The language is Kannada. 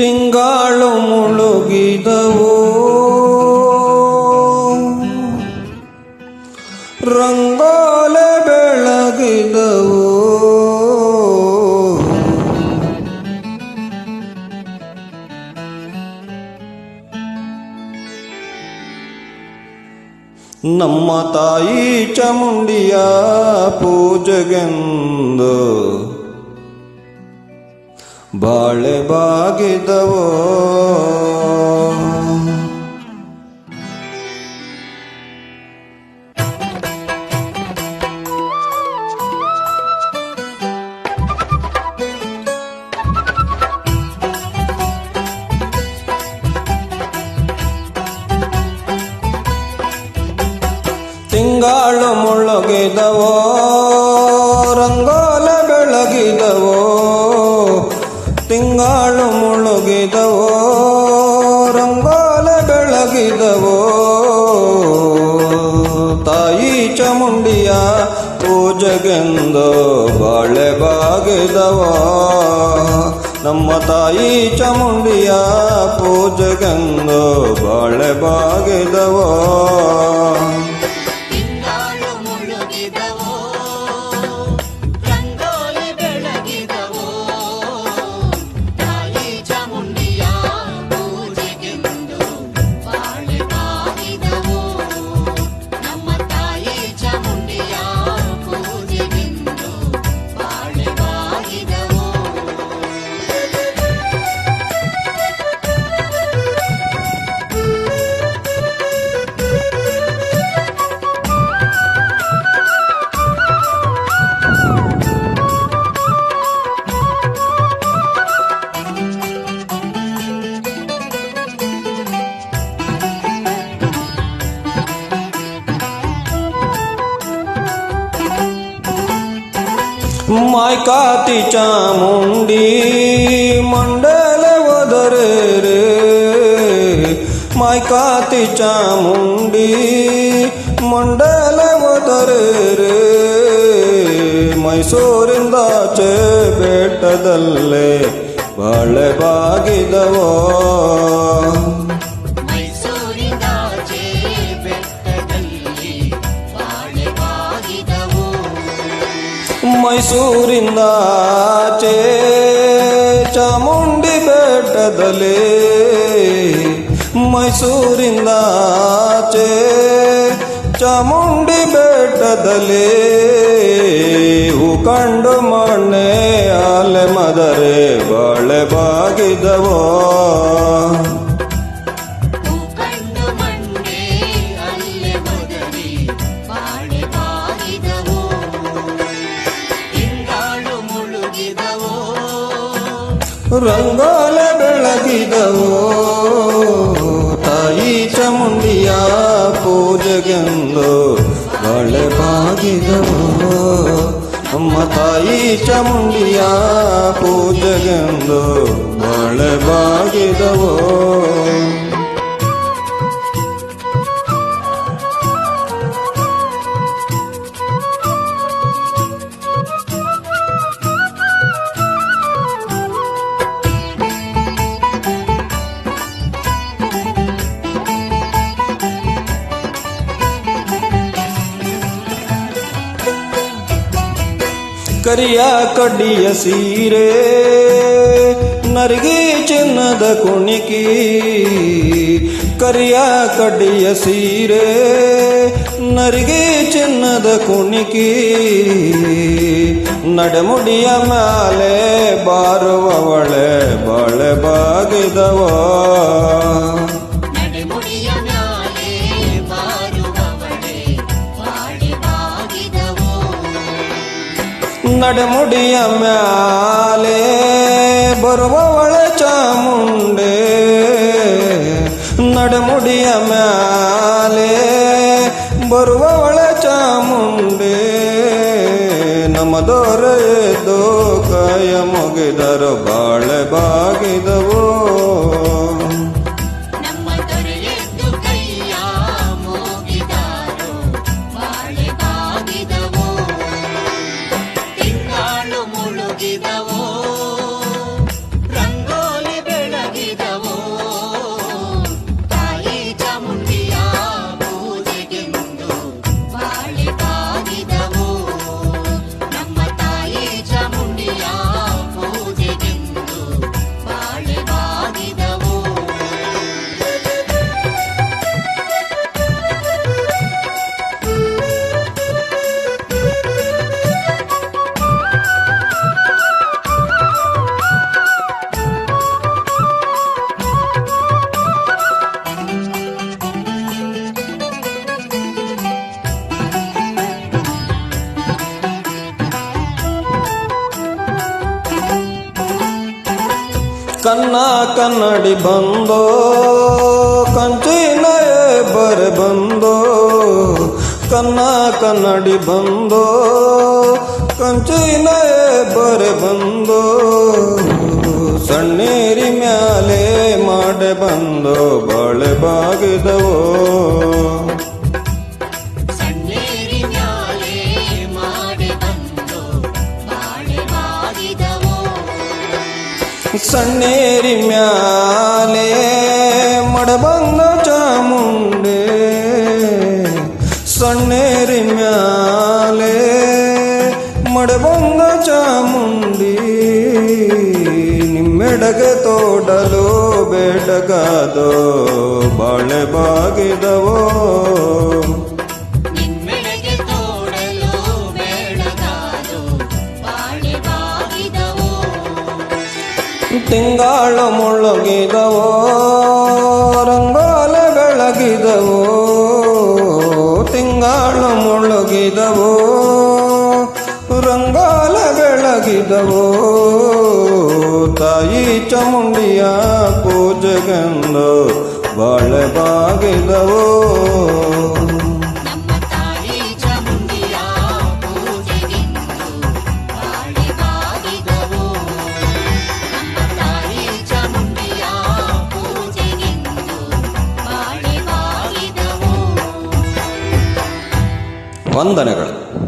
ತಿಂಗಾಳು ಮುಳುಗಿದವು. ರಂಗೋಲೆ ಬೆಳಗಿದವು. ನಮ್ಮ ತಾಯಿ ಚಾಮುಂಡಿಯ ಪೂಜೆಗೆಂದು ಬಾಳೆ ಬಾಗಿದವೋ? ತಿಂಗಾಳು ಮುಳುಗಿದವೋ ಬೆಳಗಿದವೋ ತಾಯಿ ಚಾಮುಂಡಿಯ ಪೂಜೆಗೆಂದು ಬಾಳೆ ಬಾಗಿದವೋ? ನಮ್ಮ ತಾಯಿ ಚಾಮುಂಡಿಯ ಪೂಜೆಗೆಂದು ಬಾಳೆ ಬಾಗಿದವೋ? ಮಾಯ್ಕಾತಿ ಚಾಮುಂಡಿ ಮಂಡಲ ಒದರೆ ರೇ ಮಾಯ್ಕಾತಿ ಚಾಮುಂಡಿ ಮಂಡಲ ಒದರೆ ರೇ ಮೈಸೂರಿಂದಾಚೆ ಬೆಟ್ಟದಲ್ಲೇ ಬಾಳೆ ಬಾಗಿದವೋ ಮೈಸೂರಿಂದ ಚೇ ಚಾಮುಂಡಿ ಬೆಟ್ಟದಲ್ಲಿ ಮೈಸೂರಿಂದ ಚೇ ಚಾಮುಂಡಿ ಬೆಟ್ಟದಲ್ಲಿ ಕಂಡು ಮಣ್ಣೆ ಅಲೆ ಮದರೆ ಬಾಳೆ ಬಾಗಿದವೋ. ರಂಗೋಲೆ ಬೆಳಗಿದವೋ. ತಾಯಿ ಚಾಮುಂಡಿಯ ಪೂಜೆಗೆಂದು ಬಳೆ ಬಾಗಿದವೋ. ಅಮ್ಮ ತಾಯಿ ಚಾಮುಂಡಿಯ ಪೂಜೆಗೆಂದು ಬಳೆ ಬಾಗಿದವೋ. ಕರಿಯ ಕಡ್ಡಿಯ ಸೀರೆ, ನರಿಗೆ ಚಿನ್ನದ ಕುಣಿಕಿ. ಕರಿಯ ಕಡ್ಡಿಯ ಸೀರೆ, ನರಿಗೆ ಚಿನ್ನದ ಕುಣಿಕಿ. ನಡಮುಡಿಯ ಮಾಲೆ ಬಾರುವವಳೆ ಬಳೆ ಬಾಗಿದವೋ. ನಡಮುಡಿಯ ಮ್ಯಾಲೆ ಬರುವವಳ ಚಾಮುಂಡೆ. ನಡಮುಡಿಯ ಮ್ಯಾಲೆ ಬರುವವಳ ಚಾಮುಂಡೆ. ನಮ್ಮ ದೋ ಕಯ ಮುಗಿದರು ಬಾಳೆ ಬಾಗಿದವೋ. ಕನ್ನ ಕನ್ನಡಿ ಬಂದೋ ಕಂಚಿನ ಬರ ಬಂದೋ, ಕನ್ನ ಕನ್ನಡಿ ಬಂದೋ ಕಂಚಿನ ಬರ ಬಂದೋ, ಸಣ್ಣೀರಿ ಮ್ಯಾಲೆ ಮಾಡೆ ಬಂದೋ, ಬಾಳೆ ಬಾಗಿದವೋ. ಸಣ್ಣೇರಿ ಮ್ಯಾಲೆ ಮಡಬಂದ ಚಾಮುಂಡೆ ಸಣ್ಣೇರಿ ಮ್ಯಾಲೆ ಮಡಬಂದ ಚಾಮುಂಡಿ ನಿಮ್ಮೆಡಗೆ ತೋಡಲು ಬೇಡಗಾದೋ ಬಾಳೆ ಬಾಗಿದವೋ ತಿಂಗಾಳ ಮುಳುಗಿದವೋ ರಂಗೋಲೆ ಬೆಳಗಿದವೋ ತಿಂಗಾಳ ಮುಳುಗಿದವೋ ರಂಗೋಲೆ ಬೆಳಗಿದವೋ ತಾಯಿ ಚಾಮುಂಡಿಯ ಪೂಜೆಗೆಂದು ಬಾಳೆ ಬಾಗಿದವೋ. ವಂದನೆಗಳು.